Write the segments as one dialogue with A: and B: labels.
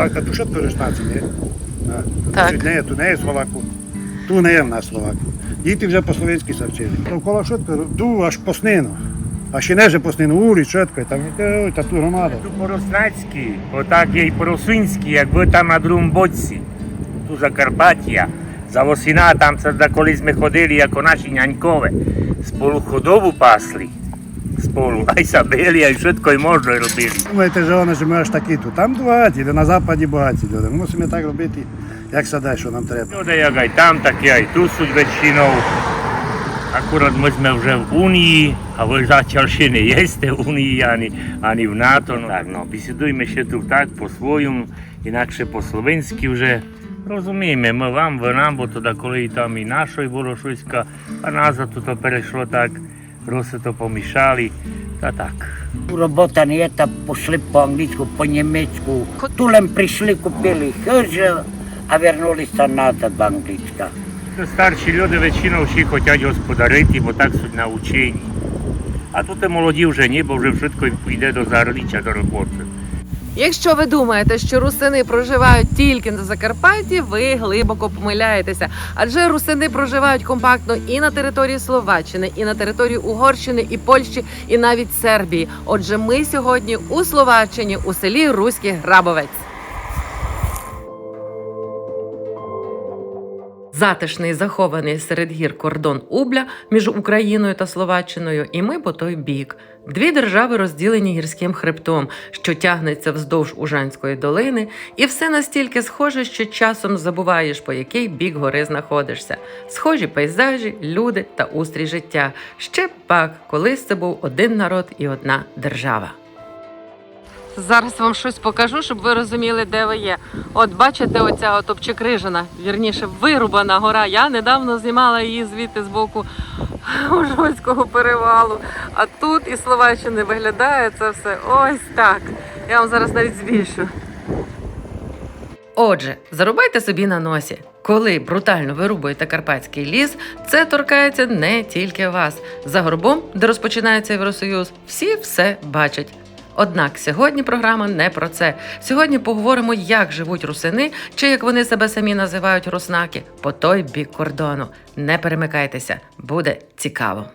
A: Tak, tu všetko Rušnáci, nie?
B: Так.
A: Nie, tu nie je Slovaku. Tu nie je v nás Slovaku. Діти вже по-словенськи се вчили. Довкола všetko, tu až по снину. А ще не же по снину, ури, všetko, там, ой, та ту громада.
C: Tu porosnacki, отак є й поросинські, як ви там на другому боці. Tu Закарпаття. За Осіна там це де колись ми ходили, як наші нянькове. Сполу ходову пасли. А й сабели, а й všetko й можна робили.
A: Думаєте, що вони, що ми аж такі тут. Там багаті, де на западі багаті люди. Ми мусимо так робити, як садай, що нам треба.
C: Люди як ай там, так і ай тут суть вечиною. Акурат ми jsme вже в Унії, а ви зачал ще не єсте в Унії, ані, ані в НАТО. Ну, так, ну, бесідуємо ще тут так по-своєму, інакше по-словенськи вже. Розуміємо, ми вам, ви нам, бо тоді, коли там і нашої було щось, а назад то перейшло так, роси то помішали, та так.
D: Робота не є, та пішли по-англійську, по-німецьку. Тулем прийшли, купили хижу, а вернулися назад в англійська.
C: То Старші люди вечину всі хочуть господарити, бо так суть навчені. А тут і молоді вже ні, бо вже швидко йде до заробітчя, до роботи.
B: Якщо ви думаєте, що русини проживають тільки на Закарпатті, ви глибоко помиляєтеся. Адже русини проживають компактно і на території Словаччини, і на території Угорщини, і Польщі, і навіть Сербії. Отже, ми сьогодні у Словаччині у селі Руський Грабовець. Затишний захований серед гір кордон Убля між Україною та Словаччиною, і ми по той бік. Дві держави розділені гірським хребтом, що тягнеться вздовж Ужанської долини, і все настільки схоже, що часом забуваєш, по який бік гори знаходишся. Схожі пейзажі, люди та устрій життя. Ще пак, колись це був один народ і одна держава. Зараз вам щось покажу, щоб ви розуміли, де ви є. От бачите, оця от обчекрижена, вірніше, вирубана гора. Я недавно знімала її звідти з боку Ужгородського перевалу. А тут із Словаччини виглядає це все ось так. Я вам зараз навіть збільшу. Отже, зарубайте собі на носі. Коли брутально вирубуєте карпатський ліс, це торкається не тільки вас. За горбом, де розпочинається Євросоюз, всі все бачать. Однак сьогодні програма не про це. Сьогодні поговоримо, як живуть русини, чи як вони себе самі називають руснаки, по той бік кордону. Не перемикайтеся, буде цікаво.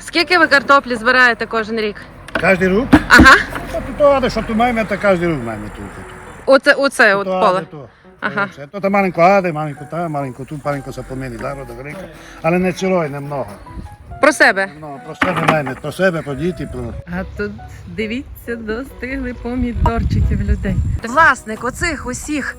B: Скільки ви картоплі збираєте кожен рік?
A: Кожен рук?
B: Ага,
A: то, що тут маємо, то кожен рук маємо тут.
B: оце, оце от поле. Ага.
A: То там маленько аде, маленько там, маленько тут, маленько поміни, да, до. Але не цілої, не много.
B: Про себе.
A: Ну, про себе мене, про себе, про діти, про...
B: А тут дивіться, достигли помідорчиків людей. Власник оцих усіх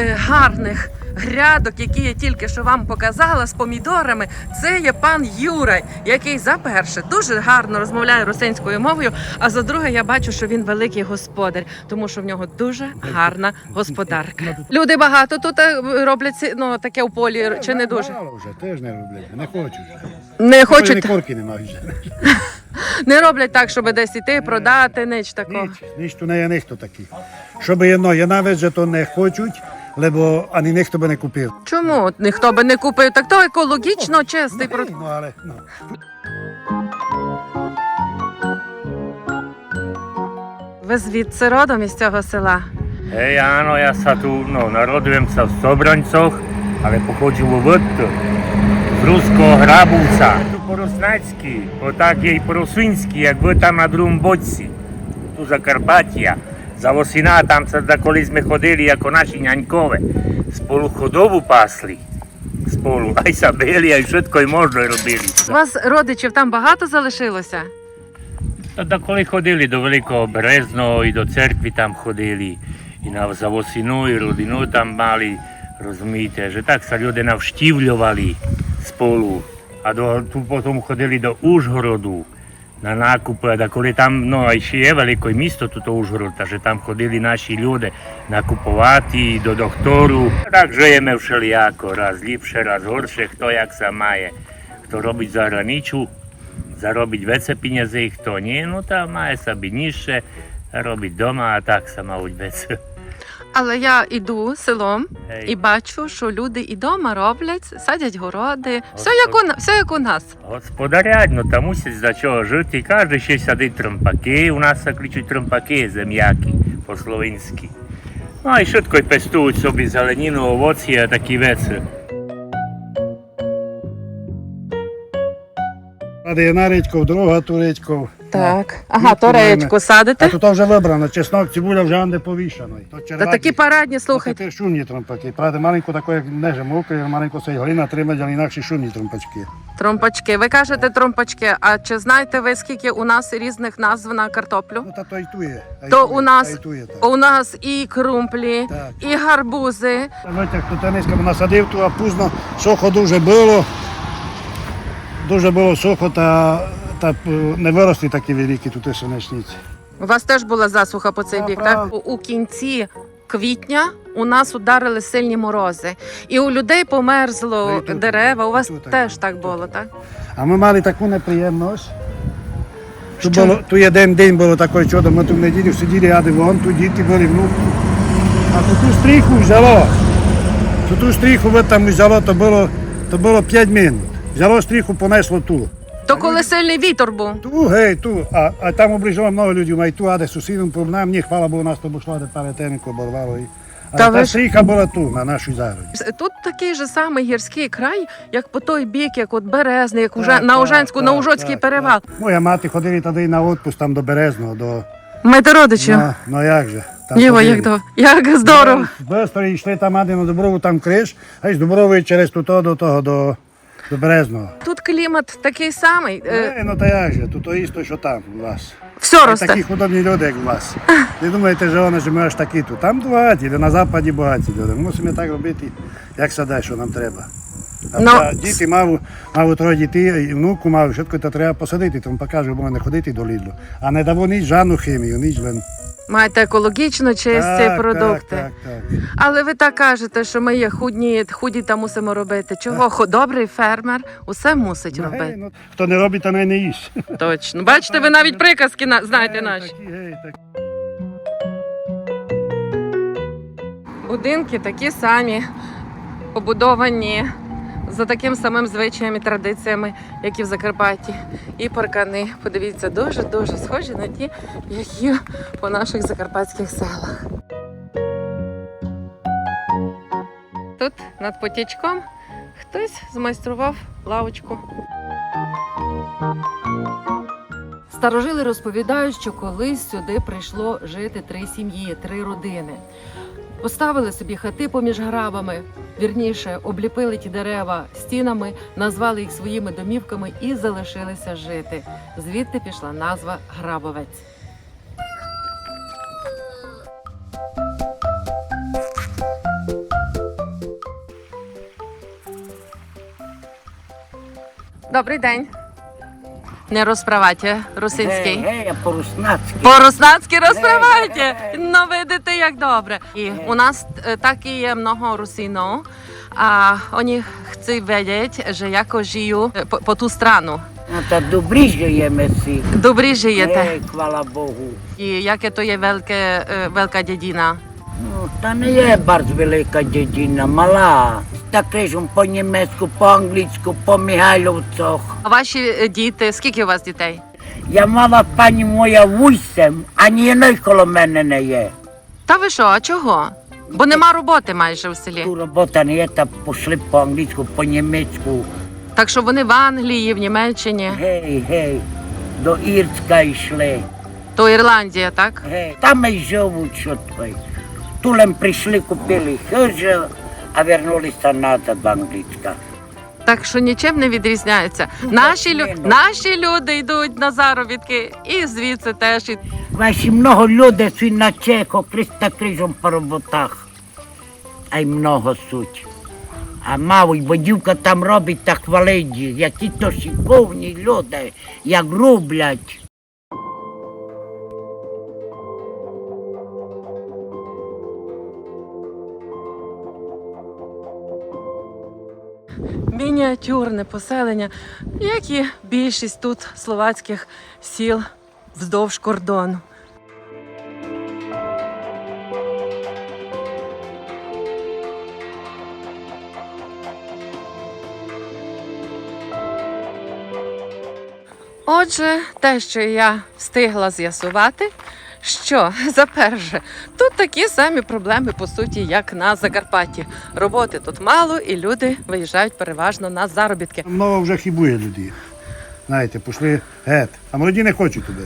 B: гарних грядок, які я тільки що вам показала з помідорами, це є пан Юрай, який за перше дуже гарно розмовляє русинською мовою. А за друге, я бачу, що він великий господар, тому що в нього дуже гарна господарка. Люди багато тут е, роблять ну, таке у полі, чи не дуже?
A: Мало вже, теж не роблять, не хочуть.
B: Не хочуть,
A: корки не мають.
B: не роблять так, щоб десь іти, продати, ніч такого.
A: Ніч, ніч tu не є ніхто такий. Щоб jedno, je навіть, že to не хочуть, лебо ані ніхто би не купив.
B: Чому ніхто би не купив? Так то екологічно чистий
A: Ну,
B: продукт.
A: ну, але, ну.
B: Ви звідси родом із цього села.
C: Hej, áno, ja sa tu, no, narodujem sa v Sobraňcoch, ale pochodím od z Ruskого Грабовця. Tu пороснацький, отак є й поросинський, як ви там на другому боці. Tu Закарпаття. За Осіна там це колись ми ходили, як наші нянькове. Сполу ходову пасли. Сполу, а й сабели, а й všetko й можна робили.
B: У вас родичів там багато залишилося?
C: Та коли ходили до Великого Березного і до церкви там ходили, і на Завосину, і родину там мали, розумієте, що так са люди навštívľovali spolu. А до, потім ходили до Ужгороду на накупи, а коли там, ну, а ще є велике місто тут Ужгород, та що там ходили наші люди накупувати до доктору. Так живемо všelijako, раз ліпше, раз горше, хто як sa має. Хто робить заграничу, zarobiť vece peniaze, kto nie, no tam má sa byť nižšie, robiť doma a tak sa má uť vec.
B: Але я іду селом і бачу, що люди і дома роблять, садять городи. Все як у, все як у нас.
C: Господарять, ну та мусять за чого жити. Кожен ще садить тромпаки. У нас кличуть тромпаки, зем'яки по-словенськи. Ну і швидко й пестують собі зеленіну, овоці, а такі веці.
A: Ради є нарідьков, друга туречков.
B: Так.
A: Ну,
B: Ага, то
A: тут маємо.
B: речку
A: А тут вже вибрано, чеснок, цибуля вже не повішано. То
B: Та такі парадні, слухайте.
A: Це шумні тромпаки. Правда, маленько тако, як неже муки, маленько цей глина тримать, але інакше шумні тромпачки.
B: Тромпачки. Ви кажете тромпачки. А чи знаєте ви, скільки у нас різних назв на картоплю?
A: Ну, та то і ту є. а й
B: То у нас-
A: та й ту є, так.
B: У нас і крумплі,
A: Так.
B: і гарбузи.
A: Знаєте, як тут низько насадив, ту, а пізно сухо дуже було. Дуже було сухо, та, та е, не виросли такі великі тут сонячниці.
B: У вас теж була засуха по цей
A: Та,
B: бік,
A: правда.
B: так? У- кінці квітня у нас ударили сильні морози. І у людей померзло
A: тут,
B: дерева. У вас
A: тут
B: теж
A: було,
B: так було,
A: тут
B: так?
A: А ми мали таку неприємність. Тут, було, тут один день було таке чудо, ми тут в неділю сиділи, а вон, тут діти були внуки. А тут ту стріху взяло. Тут ту стріху ви там взяло, то було, то було 5 минут. Взяло стріху, понесло ту.
B: То коли сильний вітер був.
A: Ту, гей, ту. А, а там оближало много людей, а й ту, а де сусідом проблем, ні, хвала Богу, нас то бушло, де паретенко оборвало. І... А
B: Та
A: та,
B: ви ж-
A: стріха була ту, на нашій зароді.
B: Тут такий же самий гірський край, як по той бік, як от Березний, як уже
A: Так,
B: на
A: так,
B: Ужанську, на
A: так,
B: Ужоцький
A: так,
B: перевал.
A: так. Моя мати ходили тоді на відпуск там до Березного, до...
B: Маєте родичів?
A: Ну, ну як же? Там
B: Єва, як, до... як здорово.
A: Бистро йшли там ади на Дуброву, там криш, а й з Дуброви через тут до того, до, до Березного.
B: Тут клімат такий самий. Е,
A: Е, ну та як же, тут то істо, що там у вас.
B: все росте.
A: такі худобні люди, як у вас. Не думаєте, що вони, що ми аж такі тут. Там багаті, де на западі багаті люди. Ми мусимо так робити, як садай, що нам треба. А
B: Ну,
A: діти мав, мав троє дітей, і внуку мав, все то треба посадити, тому покаже, бо не ходити до Лідлу. А не даво ніч жодну хімію, ніч лен.
B: Маєте екологічно чисті
A: Так,
B: продукти.
A: Так, так, так.
B: Але ви так кажете, що ми є худні, худі та мусимо робити. Чого? Хо- Добрий фермер усе мусить
A: Ну, гей,
B: робити.
A: ну, хто не робить, то не, не їсть.
B: Точно. Бачите, ви навіть приказки на- знаєте
A: Гей,
B: наші.
A: такі, гей, такі.
B: Будинки такі самі, побудовані за таким самим звичаєм і традиціями, як і в Закарпатті. І паркани, подивіться, дуже-дуже схожі на ті, які по наших закарпатських селах. Тут над потічком хтось змайстрував лавочку.
E: Старожили розповідають, що колись сюди прийшло жити три сім'ї, три родини. Поставили собі хати поміж грабами, вірніше обліпили ті дерева стінами, назвали їх своїми домівками і залишилися жити. Звідти пішла назва Грабовець.
B: Добрий день. Не розправайте русинський.
D: Гей, гей, по-руснацьки.
B: По-руснацьки розправайте.
D: Гей, гей.
B: Ну, видите, як добре. І у нас е, такі є много русинов, а вони chcуть wiedzieć, że jako żyją e, po, po tu stranu.
D: Ну, та добрі живемо всі.
B: Добрі живете.
D: Хвала Богу.
B: І яке то є велике, е, велика дядіна.
D: Та не є bardzo велика дідіна, мала. Та крижом по-німецьку, по-англійську, по Михайловцях.
B: А ваші діти, скільки у вас дітей?
D: Я мала пані моя вісім, а ні одної коло мене не є.
B: Та ви що, а чого? Бо нема роботи майже в селі.
D: Ту робота не є, та пішли по-англійську, по-німецьку.
B: Так що вони в Англії, в Німеччині,
D: Гей, гей, до Ірська йшли.
B: то Ірландія, так?
D: Гей, там і живуть, що твої. Тулем прийшли, купили хижу, а вернулися назад в Англійська.
B: Так що нічим не відрізняються. Наші, лю... Наші люди йдуть на заробітки і звідси теж.
D: Ваші много людей суть на чеко, Христа крижом по роботах. А й много суть. А мало, бо дівка там робить та хвалить, які то шиковні люди, як роблять.
B: мініатюрне поселення, як і більшість тут словацьких сіл вздовж кордону. Отже, те, що я встигла з'ясувати, що за перше, тут такі самі проблеми по суті, як на Закарпатті. Роботи тут мало, і люди виїжджають переважно на заробітки.
A: Много вже хібує людей. Знаєте, пішли гет. А молоді не хочуть туди.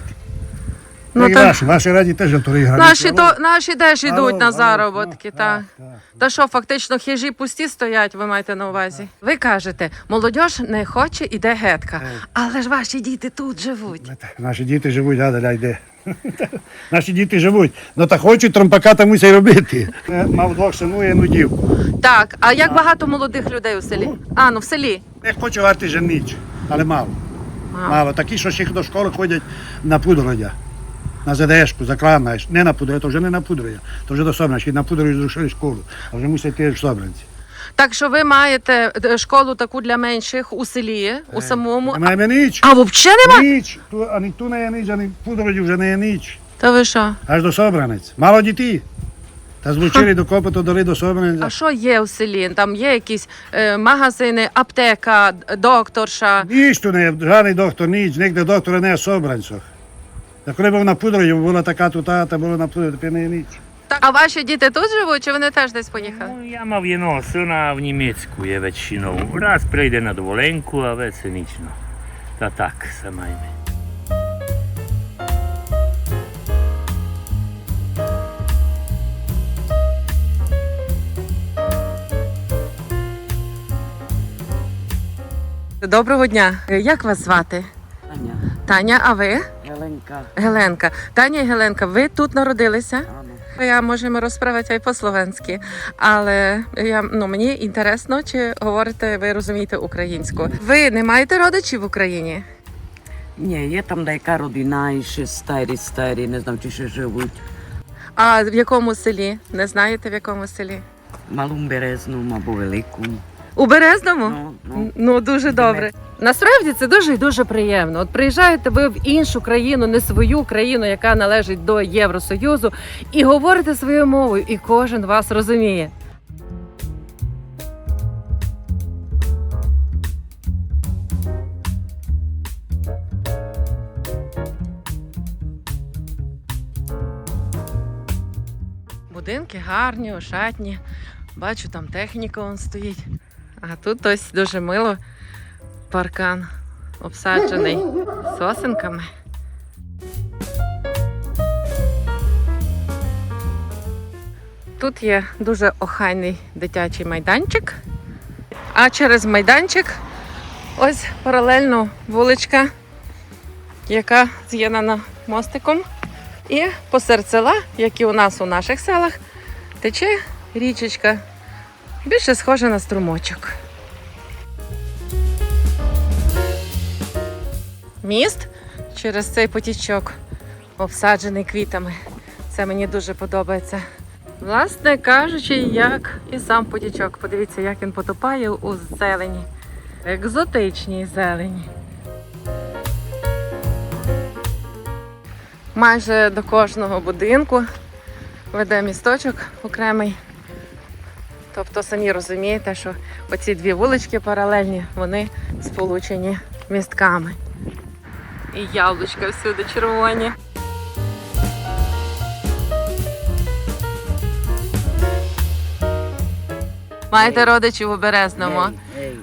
B: Ну,
A: і
B: та-
A: ваші, ваші раді теж грають.
B: Наші то наші теж йдуть
A: Алло,
B: на заробітки, так. Та що, фактично, хижі пусті стоять, ви маєте на увазі. Ви кажете, молодь не хоче, іде гетка. Але ж ваші діти тут живуть.
A: Наші діти живуть, а далі йде. Наші діти живуть. Ну та хочуть, тромпака та мусять робити. Е, Мав двох сину і одну.
B: Так, а як багато молодих людей у селі? А, ну в селі.
A: Не хочу варти женіч, але мало.
B: А.
A: Мало. Такі, що ще до школи ходять на пудородя. На ЗДшку, закладнаєш. Не на пудородя, то вже не на пудородя. То вже до Собранської. На пудородя зрушили школу. А вже мусять йти в Собранці.
B: Так що ви маєте е, школу таку для менших у селі, у самому.
A: Немає ніч.
B: А взагалі нема?
A: Ніч. Ту, ані ту не є ніч, ані в пудороді вже не є ніч.
B: Та ви що?
A: Аж до Собранець. Мало дітей. Та злучили до копоту, дали до Собранця.
B: А що є у селі? Там є якісь е, магазини, аптека, д- докторша.
A: Ніч tu не, жодний доктор, ніч, нігде доктора не є в Собранцях. Та коли був на пудороді, була така тута, та було на пудороді, тепер не є ніч.
B: А ваші діти тут живуть, чи вони теж десь поїхали?
C: Ну, jednog syna w Niemiecku je väčšinou. Raz prejde na dovolenku a vec je nič. No. Ta tak sa.
B: Доброго дня. Як вас звати?
F: Таня,
B: Таня, а ви?
F: Helenka,
B: Геленка. Таня і Геленка, ви тут народилися? Я можемо розправити по-словенськи, але я, ну, мені інтересно, чи говорите, ви розумієте українську. Ви не маєте родичів в Україні?
F: Ні, є там деяка родина, і ще старі, старі, не знаю, чи ще живуть.
B: А в якому селі? Не знаєте в якому селі?
F: Малому березну або велику.
B: У Березному?
F: Ну, ну.
B: Ну дуже добре. Насправді це дуже і дуже приємно. От приїжджаєте ви в іншу країну, не свою країну, яка належить до Євросоюзу, і говорите своєю мовою, і кожен вас розуміє. Будинки гарні, ошатні. Бачу, там техніка он стоїть. А тут ось дуже мило паркан обсаджений сосенками. Тут є дуже охайний дитячий майданчик. А через майданчик ось паралельно вуличка, яка з'єднана мостиком. І посеред села, як і у нас у наших селах, тече річечка. Більше схожа на струмочок. Міст через цей потічок, обсаджений квітами. Це мені дуже подобається. Власне кажучи, як і сам потічок. Подивіться, як він потопає у зелені. Екзотичній зелені. Майже до кожного будинку веде місточок окремий. Тобто самі розумієте, що оці дві вулички паралельні, вони сполучені містками. І яблучка всюди червоні. Маєте родичів у Березному.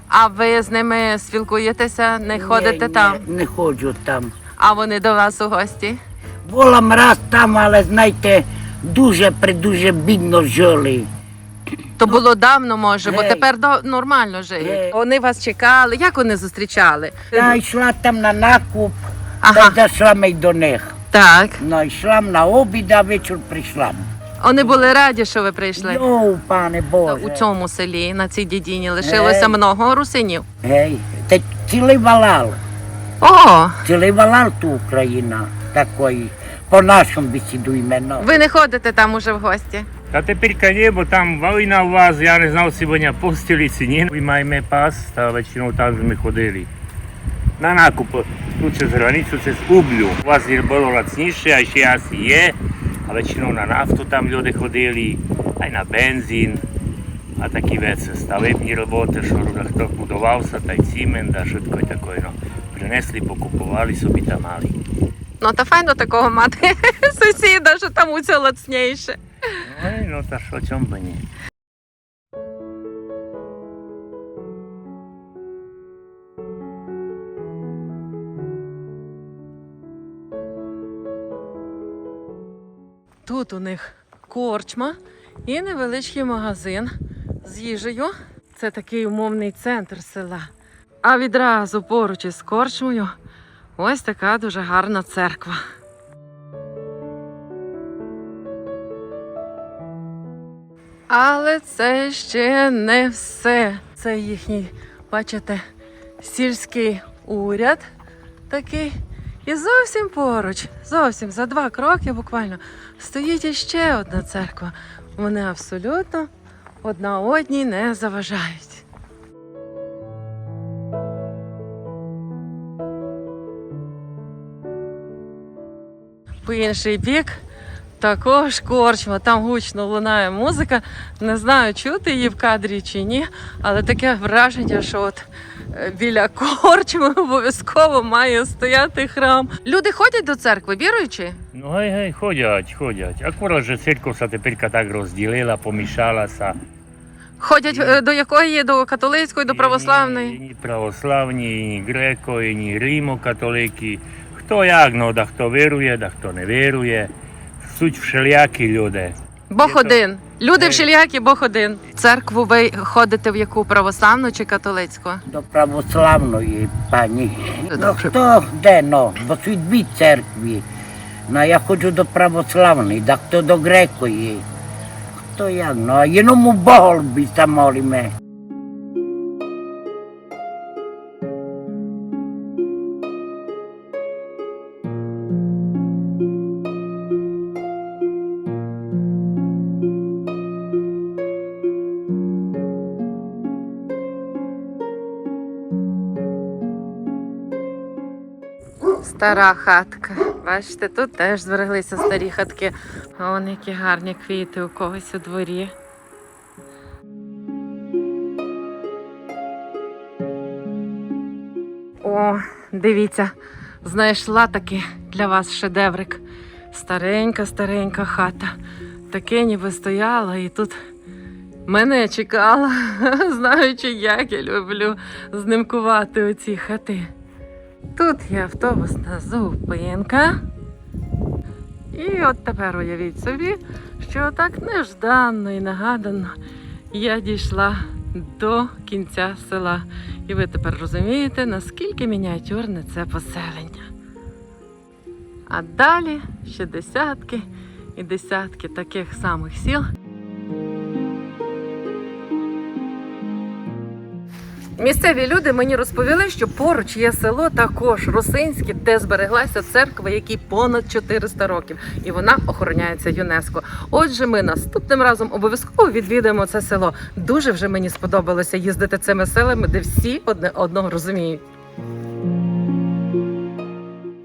B: А ви з ними спілкуєтеся, не ходите
D: Ні,
B: там,
D: ні, Не ходжу там.
B: а вони до вас у гості.
D: Була раз там, але знаєте, дуже придуже бідно жили.
B: То було давно, може, бо
D: Гей.
B: тепер до... нормально живуть. Вони вас чекали. Як вони зустрічали?
D: Я йшла там на накуп,
B: Ага.
D: та зайшла ми й до них.
B: Так.
D: Ну, йшла на обід, а вечір прийшла.
B: Вони були раді, що ви прийшли.
D: Йоу, пане Боже.
B: У цьому селі, на цій дідіні, лишилося
D: Гей.
B: много русинів.
D: Гей, та цілий валал.
B: О,
D: Цілий валал ту Україна такої. По нашому бесіду іменно.
B: ви не ходите там уже в гості.
C: Та тепер nie, bo tam війна у вас, я не знав, будь постілі чи ні. Ви маємо пас, та väčšinou там ми ходили. На накуп, тут через границю, через Ублю. У вас було лацніше, а ще asi je. A väčšinou na naftu tam люди ходили, aj na benzín. A taкі веце, ставебні роботи, що хто будувався, та й цімент, а що таке таке, ну. принесли, покупували собі та мали.
B: Ну та файно такого мати сусіда, що там усе лацніше.
C: Ну, ну та що чом би ні.
B: Тут у них корчма і невеличкий магазин з їжею. Це такий умовний центр села. А відразу поруч із корчмою ось така дуже гарна церква. Але це ще не все. Це їхній, бачите, сільський уряд такий. І зовсім поруч, зовсім за два кроки буквально, стоїть іще одна церква. Вони абсолютно одна одній не заважають. По інший бік також корчма, там гучно лунає музика. Не знаю, чути її в кадрі чи ні, але таке враження, що от е, біля корчми обов'язково має стояти храм. Люди ходять до церкви, віруючи?
C: Ну гай, гай, ходять, ходять. Акурат, що церква тепер так розділила, помішалася.
B: Ходять е, до якої? До католицької, до православної.
C: Ні православні, ні греко, ні римо-католики. Хто як, ну, да хто вірує, да хто не вірує. Суть всілякі люди.
B: Бог один. Люди
C: Е.
B: всілякі, Бог один. Церкву ви ходите в яку православну чи католицьку?
D: До православної пані. Ну хто де, ну, бо тут дві церкві. Ну, я ходжу до православної, да хто до грекої. Хто як, ну, а єному Богу там молиме.
B: Стара хатка. Бачите, тут теж збереглися старі хатки. А вон які гарні квіти у когось у дворі. О, дивіться, знайшла таки для вас шедеврик. Старенька, старенька хата. Таке ніби стояла і тут мене чекала, знаючи, як я люблю знимкувати оці хати. Тут є автобусна зупинка. І от тепер уявіть собі, що так нежданно і нагадано я дійшла до кінця села. І ви тепер розумієте, наскільки мініатюрне це поселення. А далі ще десятки і десятки таких самих сіл. Місцеві люди мені розповіли, що поруч є село також Русинське, де збереглася церква, якій понад 400 років, і вона охороняється ЮНЕСКО. Отже, ми наступним разом обов'язково відвідаємо це село. Дуже вже мені сподобалося їздити цими селами, де всі одне одного розуміють.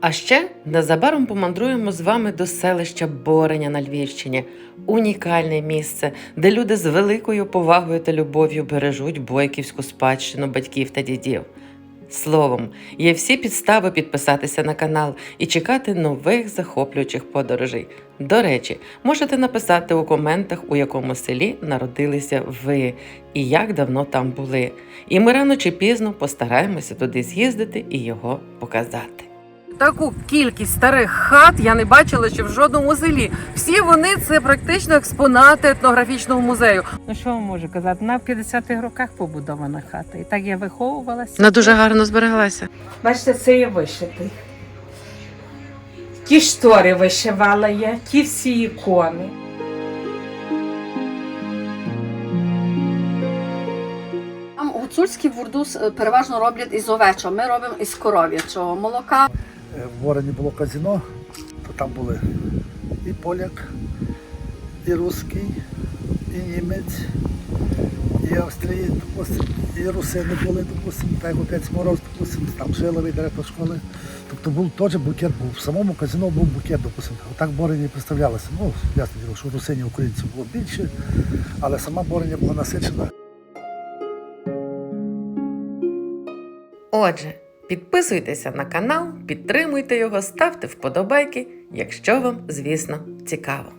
B: А ще незабаром помандруємо з вами до селища Бореня на Львівщині. Унікальне місце, де люди з великою повагою та любов'ю бережуть бойківську спадщину батьків та дідів. Словом, є всі підстави підписатися на канал і чекати нових захоплюючих подорожей. До речі, можете написати у коментах, у якому селі народилися ви і як давно там були. І ми рано чи пізно постараємося туди з'їздити і його показати. Таку кількість старих хат я не бачила ще в жодному селі. Всі вони це практично експонати етнографічного музею.
G: Ну що вам можу казати? В 50-х роках побудована хата. І так я виховувалася.
B: Вона дуже гарно збереглася.
G: Бачите, це є вишитий. Ті штори вишивала я, ті всі ікони.
H: Там гуцульський вурдус е, переважно роблять із овечого. Ми робимо із коров'ячого молока.
I: Е, В Вороні було казино, то там були і поляк, і русський, і німець, і Австрії, і русини були, допустим, так як отець Мороз, допустим, там жиловий директор школи. Тобто був теж букет був. В самому казино був букет, допустим. Отак Бороні представлялося. Ну, ясно діло, що русинів українців було більше, але сама Бороня була насичена.
B: Отже, Підписуйтеся на канал, підтримуйте його, ставте вподобайки, якщо вам, звісно, цікаво.